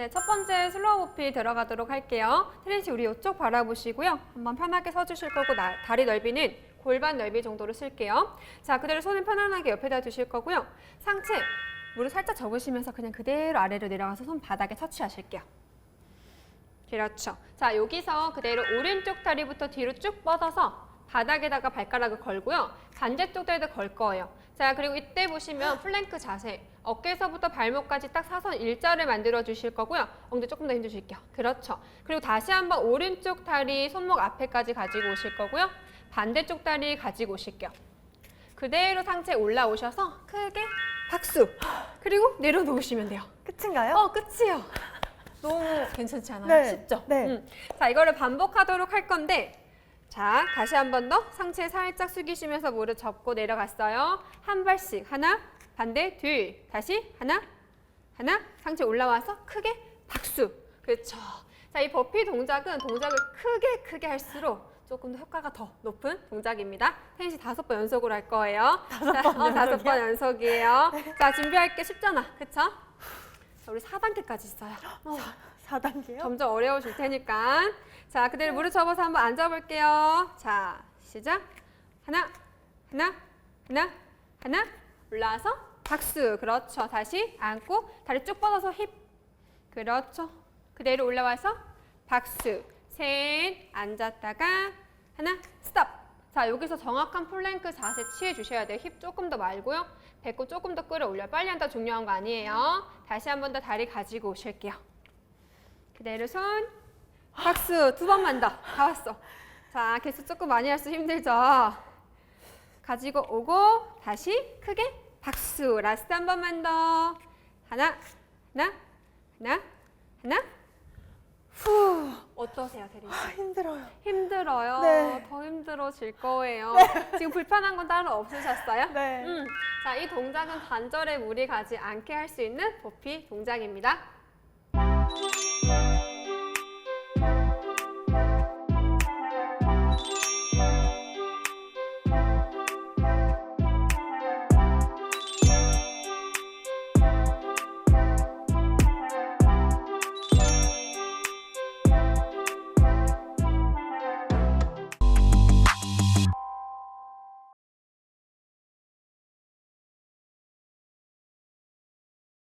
네, 첫 번째 슬로우 호피 들어가도록 할게요. 씨 우리 이쪽 바라보시고요. 한번 편하게 서주실 거고 나- 다리 넓이는 골반 넓이 정도로 쓸게요. 자, 그대로 손은 편안하게 옆에다 두실 거고요. 상체 무릎 살짝 접으시면서 그냥 그대로 아래로 내려가서 손 바닥에 터치하실게요. 그렇죠. 자, 여기서 그대로 오른쪽 다리부터 뒤로 쭉 뻗어서 바닥에다가 발가락을 걸고요. 반대쪽 다리도 걸 거예요. 자, 그리고 이때 보시면 플랭크 자세. 어깨에서부터 발목까지 딱 사선 일자를 만들어 주실 거고요. 엉덩이 조금 더 힘 주실게요. 그렇죠. 그리고 다시 한번 오른쪽 다리 손목 앞에까지 가지고 오실 거고요. 반대쪽 다리 가지고 오실게요. 그대로 상체 올라오셔서 크게 박수. 그리고 내려놓으시면 돼요. 끝인가요? 어, 끝이요. 너무 괜찮지 않아요? 네, 쉽죠? 네. 음. 자, 이거를 반복하도록 할 건데, 자, 다시 한 번 더 상체 살짝 숙이시면서 무릎 접고 내려갔어요. 한 발씩. 하나, 반대, 둘. 다시 하나, 하나. 상체 올라와서 크게 박수. 그렇죠. 자, 이 버피 동작은 동작을 크게 크게 할수록 조금 더 효과가 더 높은 동작입니다. 텐시 다섯 번 연속으로 할 거예요. 다섯 번 어, 다섯? 번 연속이에요. 자, 준비할 게 쉽잖아. 그쵸? 자, 우리 4단계까지 있어요. 어, 4단계요? 점점 어려워질 테니까. 자, 그대로 무릎 접어서 한번 앉아볼게요. 자, 시작. 하나, 하나, 하나, 하나. 올라와서 박수. 그렇죠. 다시 앉고 다리 쭉 뻗어서 힙. 그렇죠. 그대로 올라와서 박수. 셋. 앉았다가 하나, 스톱. 자, 여기서 정확한 플랭크 자세 취해 주셔야 돼요. 힙 조금 더 말고요. 배꼽 조금 더 끌어올려. 빨리 한다 중요한 거 아니에요. 다시 한 번 더 다리 가지고 오실게요. 그대로 손. 박수. 두 번만 더. 다 왔어. 자, 개수 조금 많이 할수 힘들죠? 가지고 오고 다시 크게 박수. 라스트 한 번만 더. 하나, 하나, 하나, 하나. 후. 어떠세요, 대리님? 아, 힘들어요. 힘들어요. 네. 더 힘들어질 거예요. 지금 불편한 건 따로 없으셨어요? 네. 음. 자, 이 동작은 관절에 무리 가지 않게 할 수 있는 버피 동작입니다. Bye.